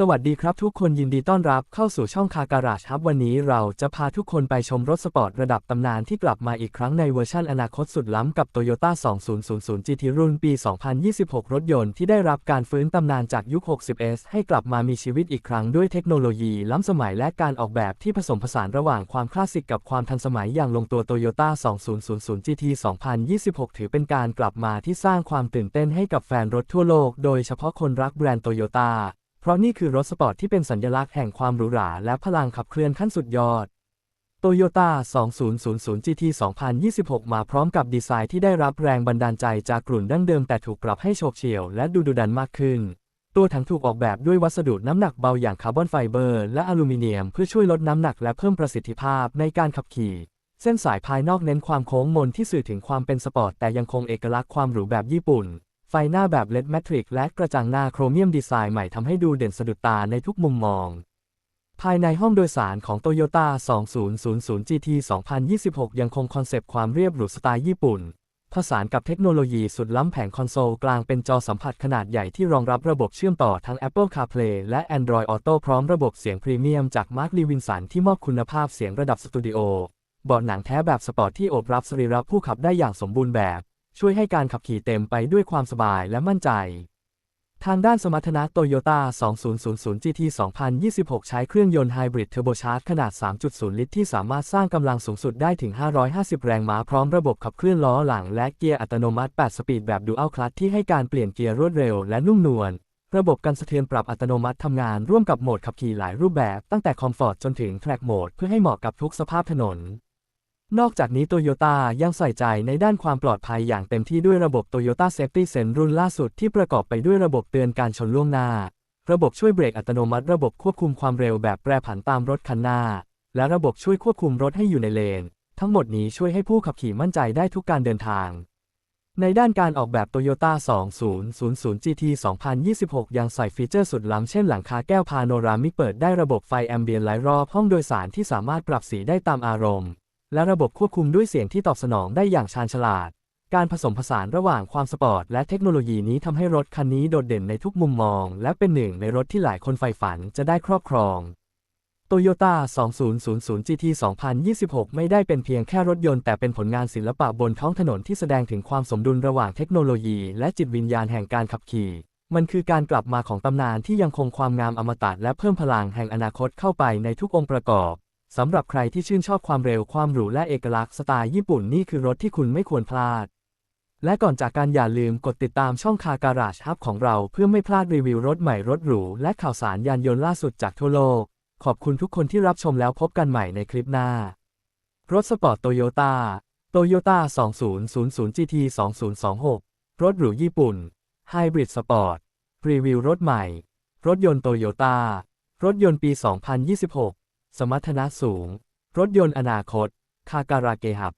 สวัสดีครับทุกคนยินดีต้อนรับเข้าสู่ช่องคาการาชครับวันนี้เราจะพาทุกคนไปชมรถสปอร์ตระดับตำนานที่กลับมาอีกครั้งในเวอร์ชันอนาคตสุดล้ำกับ Toyota 2000 GT รุ่นปี 2026 รถยนต์ที่ได้รับการฟื้นตำนานจากยุค 60S ให้กลับมามีชีวิตอีกครั้งด้วยเทคโนโลยีล้ำสมัยและการออกแบบที่ผสมผสานระหว่างความคลาสสิกกับความทันสมัยอย่างลงตัว Toyota 2000 GT 2026 ถือเป็นการกลับมาที่สร้างความตื่นเต้นให้กับแฟนรถทั่วโลก โดยเฉพาะคนรักแบรนด์โตโยต้า เพราะนี่คือรถสปอร์ตที่เป็นสัญลักษณ์แห่งความหรูหราและพลังขับเคลื่อนขั้นสุดยอด Toyota 2000 GT 2026 มาพร้อมกับดีไซน์ที่ได้รับแรงบันดาลใจจากกลุ่นดั้งเดิมแต่ถูกปรับให้โฉบเฉี่ยวและดูดุดันมากขึ้น ตัวถังถูกออกแบบด้วยวัสดุน้ำหนักเบาอย่างคาร์บอนไฟเบอร์และอลูมิเนียมเพื่อช่วยลดน้ำหนักและเพิ่มประสิทธิภาพในการขับขี่ เส้นสายภายนอกเน้นความโค้งมนที่สื่อถึงความเป็นสปอร์ตแต่ยังคงเอกลักษณ์ความหรูแบบญี่ปุ่น หน้าแบบเลดแมทริกและกระจังหน้าโครเมียมดีไซน์ใหม่ทำให้ดูเด่นสะดุดตาในทุกมุมมอง ภายในห้องโดยสารของ Toyota 2000 GT 2026 ยังคงคอนเซปต์ความเรียบหรูสไตล์ญี่ปุ่น ผสานกับเทคโนโลยีสุดล้ำแผงคอนโซลกลางเป็นจอสัมผัสขนาดใหญ่ที่รองรับระบบเชื่อมต่อทั้ง Apple CarPlay และ Android Auto พร้อมระบบเสียงพรีเมียมจาก Mark Levinson ที่มอบคุณภาพเสียงระดับสตูดิโอเบาะหนังแท้แบบสปอร์ตที่โอบรับสรีระผู้ขับได้อย่างสมบูรณ์แบบ ช่วยให้การขับขี่เต็มไปด้วยความสบายและมั่นใจ ทางด้านสมรรถนะ Toyota 2000 GT 2026 ใช้เครื่องยนต์ไฮบริดเทอร์โบชาร์จขนาด 3.0 ลิตร ที่สามารถสร้างกำลังสูงสุดได้ถึง 550 แรงม้าพร้อมระบบขับเคลื่อนล้อหลังและเกียร์อัตโนมัติ 8 สปีดแบบดูอัลคลัตที่ให้การเปลี่ยนเกียร์รวดเร็วและนุ่มนวลระบบกันสะเทือนปรับอัตโนมัติทำงานร่วมกับโหมดขับขี่หลายรูปแบบ ตั้งแต่คอมฟอร์ตจนถึงแทร็กโหมดเพื่อให้เหมาะกับทุกสภาพถนน นอกจากนี้โตโยต้ายังใส่ใจในด้านความปลอดภัยอย่างเต็มที่ด้วยระบบ Toyota Safety Sense รุ่นล่าสุดที่ประกอบไปด้วยระบบเตือนการชนล่วงหน้า ระบบช่วยเบรกอัตโนมัติ ระบบควบคุมความเร็วแบบแปรผันตามรถคันหน้า และระบบช่วยควบคุมรถให้อยู่ในเลน ทั้งหมดนี้ช่วยให้ผู้ขับขี่มั่นใจได้ทุกการเดินทาง ในด้านการออกแบบ Toyota 2000 GT 2026 ยังใส่ฟีเจอร์สุดล้ำเช่นหลังคาแก้วพาโนรามิกเปิดได้ระบบไฟแอมเบียนหลายรอบห้องโดยสารที่สามารถปรับสีได้ตามอารมณ์ และระบบควบคุมด้วยเสียงที่ตอบสนองได้อย่างชาญฉลาด การผสมผสานระหว่างความสปอร์ตและเทคโนโลยีนี้ทำให้รถคันนี้โดดเด่นในทุกมุมมอง และเป็นหนึ่งในรถที่หลายคนใฝ่ฝันจะได้ครอบครอง Toyota 2000 GT 2026 ไม่ได้เป็นเพียงแค่รถยนต์แต่เป็นผลงานศิลปะบนท้องถนนที่แสดงถึงความสมดุลระหว่างเทคโนโลยี และจิตวิญญาณแห่งการขับขี่ มันคือการกลับมาของตำนานที่ยังคงความงามอมตะและเพิ่มพลังแห่งอนาคตเข้าไปในทุกองค์ประกอบ สำหรับใครที่ชื่นชอบความเร็วความหรูและเอกลักษณ์สไตล์ญี่ปุ่นนี่คือรถที่คุณไม่ควรพลาด และก่อนจากการอย่าลืมกดติดตามช่องคาการาชฮับของเราเพื่อไม่พลาดรีวิวรถใหม่รถหรูและข่าวสารยานยนต์ล่าสุดจากทั่วโลก ขอบคุณทุกคนที่รับชมแล้วพบกันใหม่ในคลิปหน้า รถสปอร์ตโตโยต้าโตโยต้า2000 GT 2026 รถหรูญี่ปุ่นไฮบริดสปอร์ตรีวิวรถใหม่ รถยนต์โตโยต้ารถยนต์ปี 2026 สมรรถนะสูง รถยนต์อนาคต คาการาเกหับ